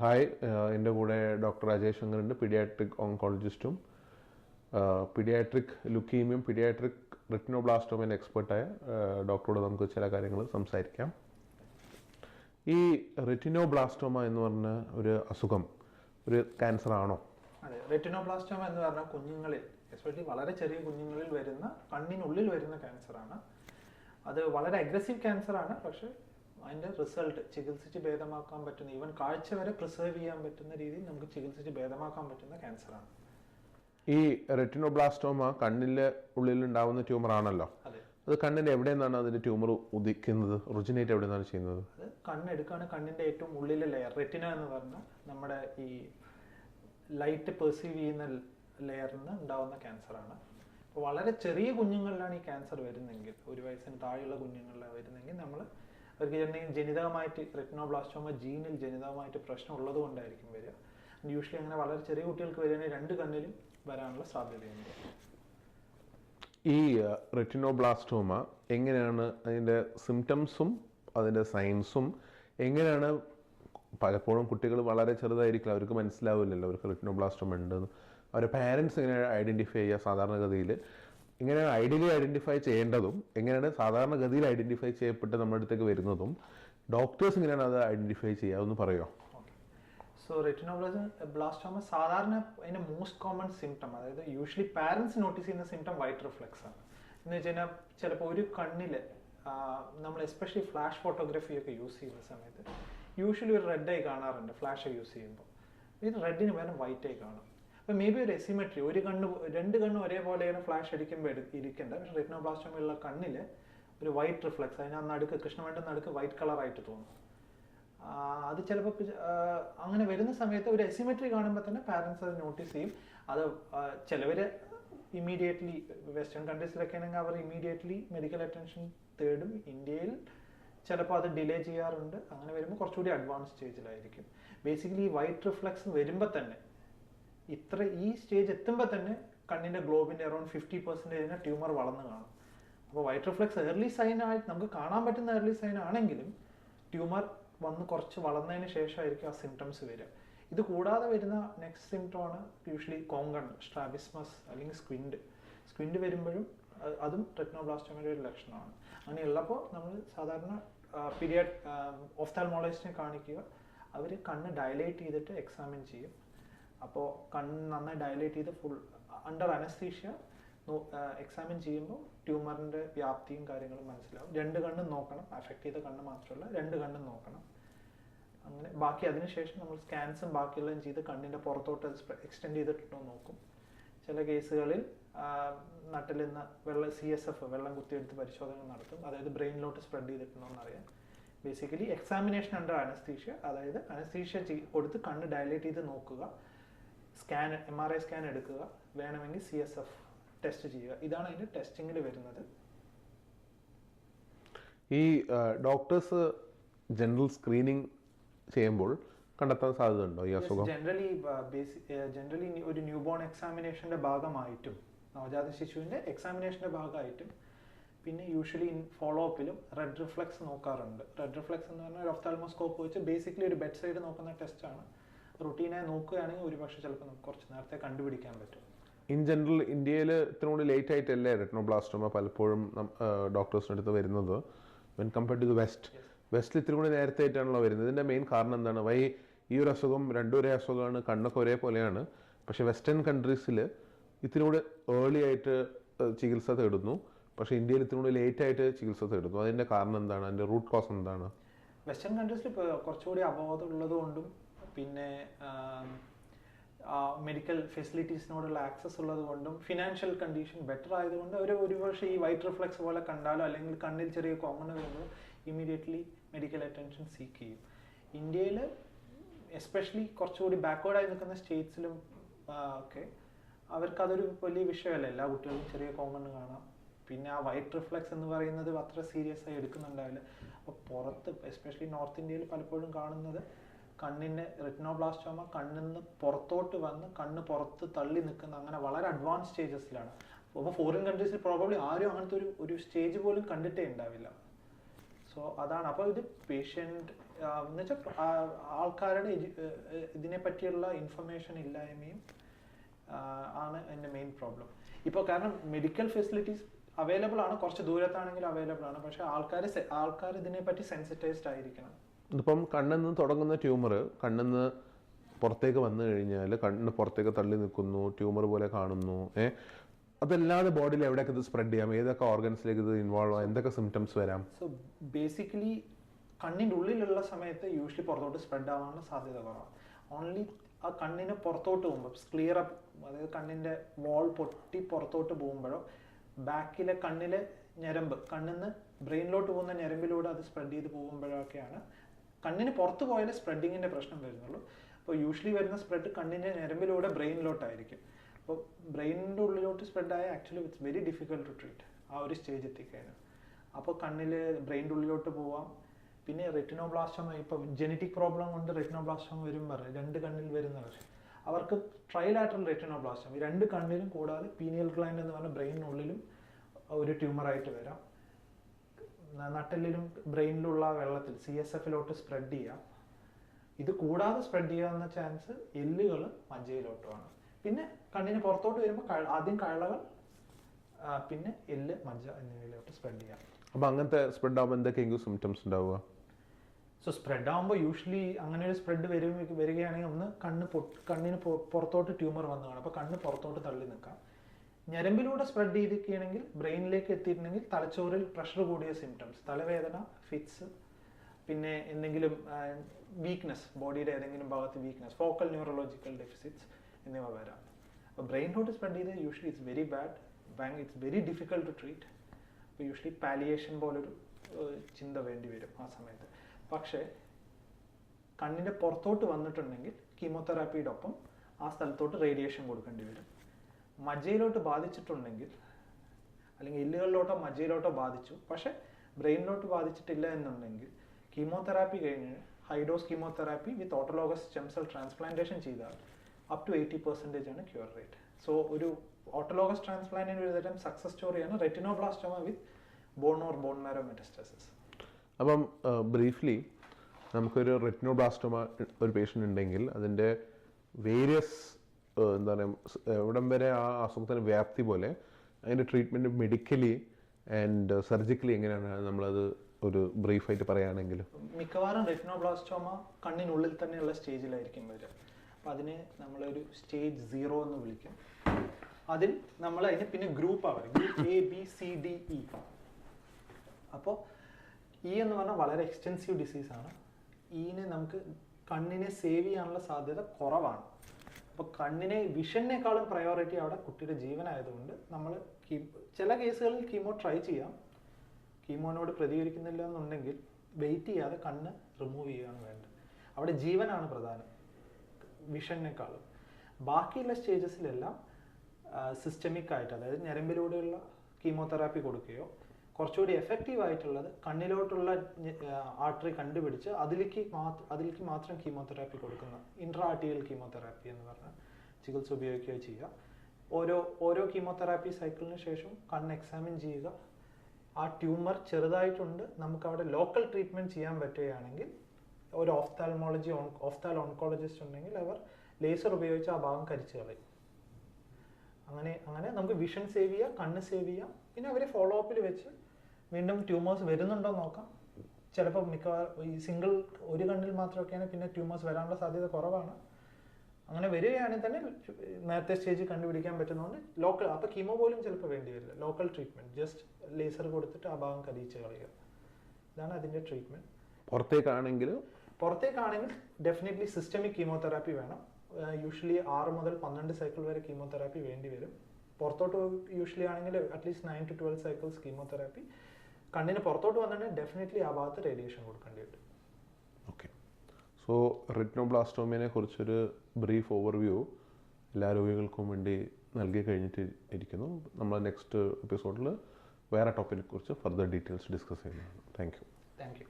Hi. എന്റെ കൂടെ doctor Ajay ശങ്കറിന്റെ പീഡിയാട്രിക് ഓങ്കോളജിസ്റ്റും പീഡിയാട്രിക് ലുക്കീമിയും പീഡിയാട്രിക് റിറ്റിനോബ്ലാസ്റ്റോമിന്റെ എക്സ്പെർട്ടായ ഡോക്ടറോട് നമുക്ക് ചില കാര്യങ്ങൾ സംസാരിക്കാം. ഈ റെറ്റിനോബ്ലാസ്റ്റോമ എന്ന് പറഞ്ഞ ഒരു അസുഖം ഒരു ക്യാൻസർ ആണോ അതെ റെറ്റിനോപ്ലാസ്റ്റോമ എന്ന് പറഞ്ഞാൽ കുഞ്ഞുങ്ങളിൽ എസ്പെഷ്യലി വളരെ ചെറിയ കുഞ്ഞുങ്ങളിൽ വരുന്ന കണ്ണിനുള്ളിൽ വരുന്ന ക്യാൻസറാണ്. അത് വളരെ അഗ്രസീവ് ക്യാൻസറാണ് പക്ഷെ അതിന്റെ റിസൾട്ട് ചികിത്സിച്ച് ഭേദമാക്കാൻ പറ്റുന്ന ഈവൻ കാഴ്ച വരെ പ്രിസേർവ് ചെയ്യാൻ പറ്റുന്ന രീതിയിൽ നമുക്ക് ചികിത്സിച്ച് ഭേദമാക്കാൻ പറ്റുന്ന ക്യാൻസറാണ് ഈ റെറ്റിനോബ്ലാസ്റ്റോമ കണ്ണിന്റെ ഉള്ളിൽ ഉണ്ടാകുന്ന ട്യൂമർ ആണല്ലോ. അത്. കണ്ണിന്റെ എവിടെ നിന്നാണ് അതിന്റെ ട്യൂമർ ഉദിക്കുന്നത്? ഒറിജിനേറ്റ് എവിടെ നിന്നാണ് ചെയ്യുന്നത്? അത് കണ്ണെടുക്കാണ് കണ്ണിന്റെ ഏറ്റവും ഉള്ളിലെ ലെയർ റെറ്റിന എന്ന് പറഞ്ഞാൽ നമ്മുടെ ഈ ലൈറ്റ് പെർസീവ് ചെയ്യുന്ന ലെയറിൽ നിന്ന് ഉണ്ടാകുന്ന ക്യാൻസറാണ് അപ്പോൾ വളരെ ചെറിയ കുഞ്ഞുങ്ങളിലാണ് ഈ ക്യാൻസർ വരുന്നതെങ്കിൽ ഒരു വയസ്സിന് താഴെയുള്ള കുഞ്ഞുങ്ങളിലാണ് വരുന്നതെങ്കിൽ നമ്മൾ അവർക്ക് ചെന്നെങ്കിൽ ജനിതകമായിട്ട് റെറ്റിനോബ്ലാസ്റ്റോമ ജീനിൽ ജനിതകമായിട്ട് പ്രശ്നം ഉള്ളത് കൊണ്ടായിരിക്കും വരിക. യൂഷ്വലി അങ്ങനെ വളരെ ചെറിയ കുട്ടികൾക്ക് വരികയാണെങ്കിൽ രണ്ട് കണ്ണിലും വരാനുള്ള സാധ്യതയുണ്ട്. ഈ റെറ്റിനോബ്ലാസ്റ്റോമ എങ്ങനെയാണ് അതിന്റെ സിംറ്റംസും അതിന്റെ സയൻസും എങ്ങനെയാണ് പലപ്പോഴും കുട്ടികൾ വളരെ ചെറുതായിരിക്കില്ല അവർക്ക് മനസ്സിലാവില്ലല്ലോ അവർക്ക് റെറ്റിനോബ്ലാസ്റ്റോമ ഉണ്ടെന്ന്. അവരുടെ പാരൻസ് എങ്ങനെയാണ് ഐഡന്റിഫൈ ചെയ്യുക സാധാരണഗതിയിൽ? എങ്ങനെയാണ് ഐഡിയലി ഐഡന്റിഫൈ ചെയ്യേണ്ടതും എങ്ങനെയാണ് സാധാരണഗതിയിൽ ഐഡന്റിഫൈ ചെയ്യപ്പെട്ട് നമ്മുടെ അടുത്തേക്ക് വരുന്നതും ഡോക്ടേഴ്സ് എങ്ങനെയാണ് അത് ഐഡന്റിഫൈ ചെയ്യുക. ഒന്ന് പറയുമോ സോ റെറ്റിനോബ്ലാസം ബ്ലാസ്റ്റോമ സാധാരണ അതിന്റെ മോസ്റ്റ് കോമൺ സിംറ്റം അതായത് യൂഷ്വലി പാരൻസ് നോട്ടീസ് ചെയ്യുന്ന സിംറ്റം വൈറ്റ് റിഫ്ലക്സ് ആണ്. എന്ന് വെച്ച് കഴിഞ്ഞാൽ ചിലപ്പോൾ ഒരു കണ്ണിൽ നമ്മൾ എസ്പെഷ്യലി ഫ്ലാഷ് ഫോട്ടോഗ്രാഫി ഒക്കെ യൂസ് ചെയ്യുന്ന സമയത്ത് യൂഷ്വലി ഒരു റെഡ് ആയി കാണാറുണ്ട് ഫ്ലാഷ് യൂസ് ചെയ്യുമ്പോൾ. ഇത് റെഡിന് പകരം വൈറ്റ് ആയി കാണും. അപ്പോൾ മേ ബി ഒരു എസിമെട്രി ഒരു കണ്ണ് രണ്ട് കണ്ണ് ഇങ്ങനെ ഫ്ലാഷ് അടിക്കുമ്പോൾ ഇരിക്കണ്ട. പക്ഷെ പക്ഷേ കണ്ണിൽ ഒരു വൈറ്റ് റിഫ്ലെക്സ് അതിന് ആ നടുക്ക് കൃഷ്ണവേണ്ട നടുക്ക് വൈറ്റ് കളറായിട്ട് തോന്നും. ആ, അത് ചിലപ്പോൾ അങ്ങനെ വരുന്ന സമയത്ത് ഒരു എസിമെട്രി കാണുമ്പോൾ തന്നെ പാരൻസ് അത് നോട്ടീസ് ചെയ്യും. അത് ചിലവർ ഇമ്മീഡിയറ്റ്ലി വെസ്റ്റേൺ കൺട്രീസിലൊക്കെ ആണെങ്കിൽ അവർ ഇമ്മീഡിയറ്റ്ലി മെഡിക്കൽ അറ്റൻഷൻ തേടും. ഇന്ത്യയിൽ ചിലപ്പോൾ അത് ഡിലേ ചെയ്യാറുണ്ട്. അങ്ങനെ വരുമ്പോൾ കുറച്ചുകൂടി അഡ്വാൻസ് സ്റ്റേജിലായിരിക്കും ബേസിക്കലി ഈ വൈറ്റ് റിഫ്ലക്സ് വരുമ്പോൾ തന്നെ ഇത്ര ഈ സ്റ്റേജ് എത്തുമ്പോൾ തന്നെ കണ്ണിന്റെ ഗ്ലോബിന്റെ അറൗണ്ട് ഫിഫ്റ്റി പെർസെന്റേജിന് ട്യൂമർ വളർന്ന് കാണും. അപ്പോൾ വൈറ്റ് റിഫ്ലക്സ് ഏർലി സൈൻ ആയിട്ട് നമുക്ക് കാണാൻ പറ്റുന്ന ഏർലി സൈൻ ആണെങ്കിലും ട്യൂമർ വന്ന് കുറച്ച് വളർന്നതിന് ശേഷമായിരിക്കും ആ സിംറ്റംസ് വരിക. ഇത് കൂടാതെ വരുന്ന നെക്സ്റ്റ് സിംറ്റം ആണ് യൂഷ്വലി കോങ്കൺ സ്ട്രാബിസ്മസ് അല്ലെങ്കിൽ സ്ക്വിൻഡ് സ്ക്വിൻഡ് വരുമ്പോഴും അതും ടെക്നോബ്ലാസ്റ്റോമയുടെ ഒരു ലക്ഷണമാണ്. അങ്ങനെയുള്ളപ്പോൾ നമ്മൾ സാധാരണ പീരിയഡ് ഓഫ്താൽമോളജിസ്റ്റിനെ കാണിക്കുക. അവർ കണ്ണ് ഡയലേറ്റ് ചെയ്തിട്ട് എക്സാമിൻ ചെയ്യും. അപ്പോൾ കണ്ണ് നന്നായി ഡയലേറ്റ് ചെയ്ത് ഫുൾ അണ്ടർ അനസ്തീഷ്യ എക്സാമിൻ ചെയ്യുമ്പോൾ ട്യൂമറിന്റെ വ്യാപ്തിയും കാര്യങ്ങളും മനസ്സിലാവും. രണ്ട് കണ്ണും നോക്കണം. അഫക്റ്റ് ചെയ്ത കണ്ണ് മാത്രമല്ല രണ്ട് കണ്ണും നോക്കണം. അങ്ങനെ ബാക്കി അതിനുശേഷം നമ്മൾ സ്കാൻസും ബാക്കിയുള്ളതും ചെയ്ത് കണ്ണിന്റെ പുറത്തോട്ട് എക്സ്റ്റെൻഡ് ചെയ്തിട്ടുണ്ടോ നോക്കും. ചില കേസുകളിൽ നട്ടിൽ നിന്ന് വെള്ളം സി എസ് എഫ് വെള്ളം കുത്തിയെടുത്ത് പരിശോധന നടത്തും. അതായത് ബ്രെയിനിലോട്ട് സ്പ്രെഡ് ചെയ്തിട്ടുണ്ടോ എന്നറിയാം ബേസിക്കലി എക്സാമിനേഷൻ അണ്ടർ അനസ്തീഷ്യ അതായത് അനസ്തീഷ്യ കൊടുത്ത് കണ്ണ് ഡയലേറ്റ് ചെയ്ത് നോക്കുക. Scan M R I scan എടുക്കുക വേണമെങ്കിൽ സി എസ് എഫ് ടെസ്റ്റ് ചെയ്യുക. ഇതാണ് അതിന്റെ ടെസ്റ്റിങ്ങിൽ വരുന്നത്. ഈ ഡോക്ടേഴ്സ് ജനറൽ സ്ക്രീനിങ് ചെയ്യുമ്പോൾ കണ്ടെത്താൻ സാധ്യതയുണ്ടോ ഈ അസുഖം? ജനറലി ജനറലി ഒരു ന്യൂ ബോൺ എക്സാമിനേഷന്റെ ഭാഗമായിട്ടും നവജാത ശിശുവിന്റെ എക്സാമിനേഷന്റെ ഭാഗമായിട്ടും പിന്നെ യൂഷ്വലി ഇൻ ഫോളോ അപ്പിലും റെഡ് റിഫ്ലക്സ് നോക്കാറുണ്ട്. റെഡ് റിഫ്ലക്സ് എന്ന് പറഞ്ഞാൽ ഒരു ഒഫ്താൽമോസ്കോപ്പ് വെച്ച് ബേസിക്കലി ഒരു ബെഡ് സൈഡ് നോക്കുന്ന ടെസ്റ്റാണ് റുട്ടീനായി നോക്കുകയാണെങ്കിൽ ഒരുപക്ഷെ ചിലപ്പോൾ നമുക്ക് കുറച്ച് നേരത്തെ കണ്ടുപിടിക്കാൻ പറ്റും. ഇൻ ജനറൽ ഇന്ത്യയിൽ ഇത്രയും ലേറ്റ് ആയിട്ടല്ലേ റെറ്റിനോബ്ലാസ്റ്റോമ പലപ്പോഴും ഡോക്ടേഴ്സിന്റെ അടുത്ത് വരുന്നത്. When compared to the west വെസ്റ്റിൽ ഇത്തിരി കൂടി നേരത്തെ ആയിട്ടാണല്ലോ വരുന്നത്. ഇതിന്റെ മെയിൻ കാരണം എന്താണ്? വൈ ഈ ഒരു അസുഖം രണ്ടും ഒരേ അസുഖമാണ് കണ്ണൊക്കെ ഒരേപോലെയാണ് പക്ഷേ വെസ്റ്റേൺ കൺട്രീസിൽ ഇത്തിരി കൂടി ഏർലി ആയിട്ട് ചികിത്സ തേടുന്നു. പക്ഷേ ഇന്ത്യയിൽ ഇത്തിരി കൂടി ലേറ്റ് ആയിട്ട് ചികിത്സ തേടുന്നു. അതിന്റെ കാരണം എന്താണ്? അതിന്റെ റൂട്ട് കോസ് എന്താണ്? വെസ്റ്റേൺ കൺട്രീസിൽ കുറച്ചുകൂടി അവബോധം ഉള്ളതുകൊണ്ടും പിന്നെ മെഡിക്കൽ ഫെസിലിറ്റീസിനോടുള്ള ആക്സസ് ഉള്ളത് കൊണ്ടും ഫിനാൻഷ്യൽ കണ്ടീഷൻ ബെറ്റർ ആയതുകൊണ്ട് അവർ ഒരുപക്ഷെ ഈ വൈറ്റ് റിഫ്ലക്സ് പോലെ കണ്ടാലോ അല്ലെങ്കിൽ കണ്ണിൽ ചെറിയ കോമൺ വരുമ്പോൾ ഇമീഡിയറ്റ്ലി മെഡിക്കൽ അറ്റൻഷൻ സീക്ക് ചെയ്യും. ഇന്ത്യയിൽ എസ്പെഷ്യലി കുറച്ചുകൂടി ബാക്ക്വേർഡായി നിൽക്കുന്ന സ്റ്റേറ്റ്സിലും ഒക്കെ അവർക്കതൊരു വലിയ വിഷയമല്ല. എല്ലാ കുട്ടികളും ചെറിയ കോമൺ കാണാം. പിന്നെ ആ വൈറ്റ് റിഫ്ലക്സ് എന്ന് പറയുന്നത് അത്ര സീരിയസ് ആയി എടുക്കുന്നുണ്ടാവില്ല. അപ്പോൾ പുറത്ത് എസ്പെഷ്യലി നോർത്ത് ഇന്ത്യയിൽ പലപ്പോഴും കാണുന്നത് കണ്ണിന്റെ റിറ്റിനോബ്ലാസ്റ്റോമ കണ്ണിൽ നിന്ന് പുറത്തോട്ട് വന്ന് കണ്ണ് പുറത്ത് തള്ളി നിൽക്കുന്ന അങ്ങനെ വളരെ അഡ്വാൻസ് സ്റ്റേജസിലാണ് അപ്പോൾ ഫോറിൻ കൺട്രീസിൽ പ്രോബബ്ലി ആരും അങ്ങനത്തെ ഒരു ഒരു സ്റ്റേജ് പോലും കണ്ടിട്ടേ ഉണ്ടാവില്ല. സോ അതാണ്. അപ്പോൾ ഇത് പേഷ്യന്റ് എന്നുവെച്ചാൽ ആൾക്കാരുടെ എഡ്യു- ഏർ, ഏർ, ഇതിനെ പറ്റിയുള്ള ഇൻഫർമേഷൻ ഇല്ലായ്മയും ആണ് എന്റെ മെയിൻ പ്രോബ്ലം ഇപ്പോൾ കാരണം മെഡിക്കൽ ഫെസിലിറ്റീസ് അവൈലബിൾ ആണ്. കുറച്ച് ദൂരത്താണെങ്കിൽ അവൈലബിൾ ആണ്. പക്ഷേ ആൾക്കാർ ആൾക്കാർ ഇതിനെ പറ്റി സെൻസിറ്റൈസ്ഡ് ആയിരിക്കണം. ഇതിപ്പം കണ്ണിൽ നിന്ന് തുടങ്ങുന്ന ട്യൂമർ കണ്ണിൽ നിന്ന് പുറത്തേക്ക് വന്നു കഴിഞ്ഞാൽ കണ്ണിന് പുറത്തേക്ക് തള്ളി നിൽക്കുന്നു ട്യൂമർ പോലെ കാണുന്നു ഏഹ് അതല്ലാതെ ബോഡിയിൽ എവിടെയൊക്കെ ഇത് സ്പ്രെഡ് ചെയ്യാം? ഏതൊക്കെ ഓർഗൻസിലേക്ക് ഇത് ഇൻവോൾവ് ആവാം? എന്തൊക്കെ സിംറ്റംസ് വരാം? സോ ബേസിക്കലി കണ്ണിന്റെ ഉള്ളിലുള്ള സമയത്ത് യൂഷ്വലി പുറത്തോട്ട് സ്പ്രെഡ് ആവാനുള്ള സാധ്യത കുറവാണ്. ഓൺലി ആ കണ്ണിന് പുറത്തോട്ട് പോകുമ്പോൾ ക്ലിയർ അപ്പ് അതായത് കണ്ണിന്റെ വോൾ പൊട്ടി പുറത്തോട്ട് പോകുമ്പോഴോ ബാക്കിലെ കണ്ണിലെ ഞരമ്പ് കണ്ണിൽ നിന്ന് ബ്രെയിനിലോട്ട് പോകുന്ന ഞരമ്പിലൂടെ അത് സ്പ്രെഡ് ചെയ്ത് പോകുമ്പോഴൊക്കെയാണ് കണ്ണിന് പുറത്ത് പോയാലേ സ്പ്രെഡിങ്ങിന്റെ പ്രശ്നം വരുന്നുള്ളൂ. അപ്പോൾ യൂഷ്വലി വരുന്ന സ്പ്രെഡ് കണ്ണിന്റെ ഞരമ്പിലൂടെ ബ്രെയിനിലോട്ടായിരിക്കും അപ്പോൾ ബ്രെയിനിന്റെ ഉള്ളിലോട്ട് സ്പ്രെഡ് ആയ actually it's very difficult to treat ആ ഒരു സ്റ്റേജ് എത്തിക്കഴിഞ്ഞാൽ. അപ്പോൾ കണ്ണിൽ ബ്രെയിന്റെ ഉള്ളിലോട്ട് പോവാം. പിന്നെ റെറ്റിനോബ്ലാസ്റ്റോമ ഇപ്പോൾ ജനറ്റിക് പ്രോബ്ലം കൊണ്ട് റെറ്റിനോബ്ലാസ്റ്റോമ വരും പറയും രണ്ട് കണ്ണിൽ വരുന്നവർ. അവർക്ക് ട്രൈലാറ്ററൽ റെറ്റിനോബ്ലാസ്റ്റോമ ഈ രണ്ട് കണ്ണിലും കൂടാതെ പീനിയൽ ഗ്ലാൻഡ് എന്ന് പറഞ്ഞ ബ്രെയിനിനുള്ളിലും ഒരു ട്യൂമറായിട്ട് വരാം. നട്ടെല്ലിലും ബ്രെയിനിലുള്ള വെള്ളത്തിൽ സി എസ് എഫിലോട്ട് സ്പ്രെഡ് ചെയ്യാം. ഇത് കൂടാതെ സ്പ്രെഡ് ചെയ്യാവുന്ന ചാൻസ് എല്ലുകൾ മജ്ജയിലോട്ടുമാണ്. പിന്നെ കണ്ണിന് പുറത്തോട്ട് വരുമ്പോൾ ആദ്യം കഴളകൾ പിന്നെ എല്ല് മജ്ജ എന്നിവയിലോട്ട് സ്പ്രെഡ് ചെയ്യാം. അപ്പോൾ അങ്ങനത്തെ സ്പ്രെഡ് ആകുമ്പോൾ എന്തൊക്കെയെങ്കിലും സിംറ്റംസ് ഉണ്ടാവുക? സോ സ്പ്രെഡ് ആകുമ്പോൾ യൂഷ്വലി അങ്ങനെ ഒരു സ്പ്രെഡ് വരും വരികയാണെങ്കിൽ ഒന്ന് കണ്ണ് പൊട്ട് കണ്ണിന് പൊ- പുറത്തോട്ട് ട്യൂമർ വന്നു കാണും അപ്പോൾ കണ്ണ് പുറത്തോട്ട് തള്ളി നിൽക്കാം. ഞരമ്പിലൂടെ സ്പ്രെഡ് ചെയ്തിരിക്കുകയാണെങ്കിൽ ബ്രെയിനിലേക്ക് എത്തിയിട്ടുണ്ടെങ്കിൽ തലച്ചോറിൽ പ്രഷർ കൂടിയ സിംറ്റംസ് തലവേദന ഫിറ്റ്സ് പിന്നെ എന്തെങ്കിലും വീക്ക്നെസ് ബോഡിയുടെ ഏതെങ്കിലും ഭാഗത്ത് വീക്ക്നെസ് ഫോക്കൽ ന്യൂറോളജിക്കൽ ഡെഫിസിറ്റ്സ് എന്നിവ വരാം. അപ്പോൾ ബ്രെയിനിലോട്ട് സ്പ്രെഡ് ചെയ്ത് usually it's very bad bank it's very difficult to treat അപ്പോൾ യൂഷ്വലി പാലിയേഷൻ പോലൊരു ചിന്ത വേണ്ടി വരും ആ സമയത്ത്. പക്ഷേ കണ്ണിന്റെ പുറത്തോട്ട് വന്നിട്ടുണ്ടെങ്കിൽ കീമോതെറാപ്പിയുടെ ഒപ്പം ആ സ്ഥലത്തോട്ട് റേഡിയേഷൻ കൊടുക്കേണ്ടി വരും. മജ്ജയിലോട്ട് ബാധിച്ചിട്ടുണ്ടെങ്കിൽ അല്ലെങ്കിൽ എല്ലുകളിലോട്ടോ മജ്ജയിലോട്ടോ ബാധിച്ചു പക്ഷേ ബ്രെയിനിലോട്ട് ബാധിച്ചിട്ടില്ല എന്നുണ്ടെങ്കിൽ കീമോതെറാപ്പി കഴിഞ്ഞ് high dose chemotherapy with autologous stem cell transplantation ചെയ്താൽ അപ് ടു എയ്റ്റി പെർസെന്റേജ് ആണ് ക്യൂർ റേറ്റ് സോ ഒരു ഓട്ടോലോഗസ് ട്രാൻസ്പ്ലാന്റിന് ഒരു തരം സക്സസ് സ്റ്റോറിയാണ് retinoblastoma with bone or bone marrow metastasis അപ്പം ബ്രീഫ്ലി നമുക്കൊരു റെറ്റിനോബ്ലാസ്റ്റോമ ഒരു പേഷ്യന്റ് ഉണ്ടെങ്കിൽ അതിന്റെ വേരിയസ് എന്താ പറയുക എവിടം വരെ ആ അസുഖത്തിന്റെ വ്യാപ്തി പോലെ അതിന്റെ ട്രീറ്റ്മെന്റ് മെഡിക്കലി ആൻഡ് സർജിക്കലി എങ്ങനെയാണ് നമ്മളത് ഒരു ബ്രീഫായിട്ട് പറയുകയാണെങ്കിൽ മിക്കവാറും റെറ്റിനോബ്ലാസ്റ്റോമ കണ്ണിനുള്ളിൽ തന്നെയുള്ള സ്റ്റേജിലായിരിക്കും വരിക. അപ്പം അതിനെ നമ്മളൊരു സ്റ്റേജ് സീറോ എന്ന് വിളിക്കും. അതിൽ നമ്മൾ അതിന് പിന്നെ ഗ്രൂപ്പ് ആവുക group A B C D E അപ്പോൾ ഇ എന്ന് പറഞ്ഞാൽ വളരെ എക്സ്റ്റെൻസീവ് ഡിസീസാണ് ഇനെ നമുക്ക് കണ്ണിനെ സേവ് ചെയ്യാനുള്ള സാധ്യത കുറവാണ്. അപ്പോൾ കണ്ണിനെ വിഷനേക്കാളും പ്രയോറിറ്റി അവിടെ കുട്ടിയുടെ ജീവനായതുകൊണ്ട് നമ്മൾ ചില കേസുകളിൽ കീമോ ട്രൈ ചെയ്യാം. കീമോനോട് പ്രതികരിക്കുന്നില്ല എന്നുണ്ടെങ്കിൽ വെയിറ്റ് ചെയ്യാതെ കണ്ണ് റിമൂവ് ചെയ്യുകയാണ് വേണ്ടത്. അവിടെ ജീവനാണ് പ്രധാനം വിഷനേക്കാളും ബാക്കിയുള്ള സ്റ്റേജസിലെല്ലാം സിസ്റ്റമിക് ആയിട്ട് അതായത് ഞരമ്പിലൂടെയുള്ള കീമോതെറാപ്പി കൊടുക്കുകയോ കുറച്ചുകൂടി എഫക്റ്റീവ് ആയിട്ടുള്ളത് കണ്ണിലോട്ടുള്ള ആർട്ടറി കണ്ടുപിടിച്ച് അതിലേക്ക് മാത്രം അതിലേക്ക് മാത്രം കീമോതെറാപ്പി കൊടുക്കുന്ന ഇൻട്രാ ആർട്ടിയൽ കീമോതെറാപ്പി എന്ന് പറഞ്ഞ ചികിത്സ ഉപയോഗിക്കുക ചെയ്യുക. ഓരോ ഓരോ കീമോതെറാപ്പി സൈക്കിളിന് ശേഷം കണ്ണ് എക്സാമിൻ ചെയ്യുക. ആ ട്യൂമർ ചെറുതായിട്ടുണ്ട്. നമുക്ക് അവിടെ ലോക്കൽ ട്രീറ്റ്മെന്റ് ചെയ്യാൻ പറ്റുകയാണെങ്കിൽ ഒരു ഓഫ്താൽമോളജി ഓൺ ഓഫ്താൽ ഓൺകോളജിസ്റ്റ് ഉണ്ടെങ്കിൽ അവർ ലേസർ ഉപയോഗിച്ച് ആ ഭാഗം കരിച്ചു കളയും. അങ്ങനെ അങ്ങനെ നമുക്ക് വിഷൻ സേവ് ചെയ്യാം കണ്ണ് സേവ് ചെയ്യാം. പിന്നെ അവരെ ഫോളോ അപ്പിൽ വെച്ച് വീണ്ടും ട്യൂമേഴ്സ് വരുന്നുണ്ടോ നോക്കാം. ചിലപ്പോൾ മിക്കവാറും ഈ സിംഗിൾ ഒരു കണ്ണിൽ മാത്രമൊക്കെയാണ് പിന്നെ ട്യൂമേഴ്സ് വരാനുള്ള സാധ്യത കുറവാണ്. അങ്ങനെ വരികയാണെങ്കിൽ തന്നെ നേരത്തെ സ്റ്റേജിൽ കണ്ടുപിടിക്കാൻ പറ്റുന്നതുകൊണ്ട് ലോക്കൽ അപ്പോൾ കീമോ പോലും ചിലപ്പോൾ വേണ്ടി വരില്ല. ലോക്കൽ ട്രീറ്റ്മെന്റ് ജസ്റ്റ് ലേസർ കൊടുത്തിട്ട് ആ ഭാഗം കരിയിച്ച് കളയുക. ഇതാണ് അതിന്റെ ട്രീറ്റ്മെന്റ് പുറത്തേക്കാണെങ്കിൽ പുറത്തേക്കാണെങ്കിൽ ഡെഫിനറ്റ്ലി സിസ്റ്റമിക് കീമോതെറാപ്പി വേണം. യൂഷ്വലി ആറ് മുതൽ പന്ത്രണ്ട് സൈക്കിൾ വരെ കീമോതെറാപ്പി വേണ്ടി വരും. പുറത്തോട്ട് യൂഷ്വലി ആണെങ്കിൽ at least nine to twelve cycles chemotherapy. കണ്ണിന് പുറത്തോട്ട് വന്നിട്ടുണ്ടെങ്കിൽ ഡെഫിനറ്റ്ലി ആ ഭാഗത്ത് റേഡിയേഷൻ കൊടുക്കേണ്ടി വരും. ഓക്കെ സോ റെറ്റിനോബ്ലാസ്റ്റോമിനെ കുറിച്ചൊരു ബ്രീഫ് ഓവർവ്യൂ എല്ലാ രോഗികൾക്കും വേണ്ടി നൽകി കഴിഞ്ഞിട്ട് ഇരിക്കുന്നു. നമ്മൾ നെക്സ്റ്റ് എപ്പിസോഡിൽ വേറെ ടോപ്പിനെ കുറിച്ച് ഫർദർ ഡീറ്റെയിൽസ് ഡിസ്കസ് ചെയ്യുന്നതാണ്. Thank you thank you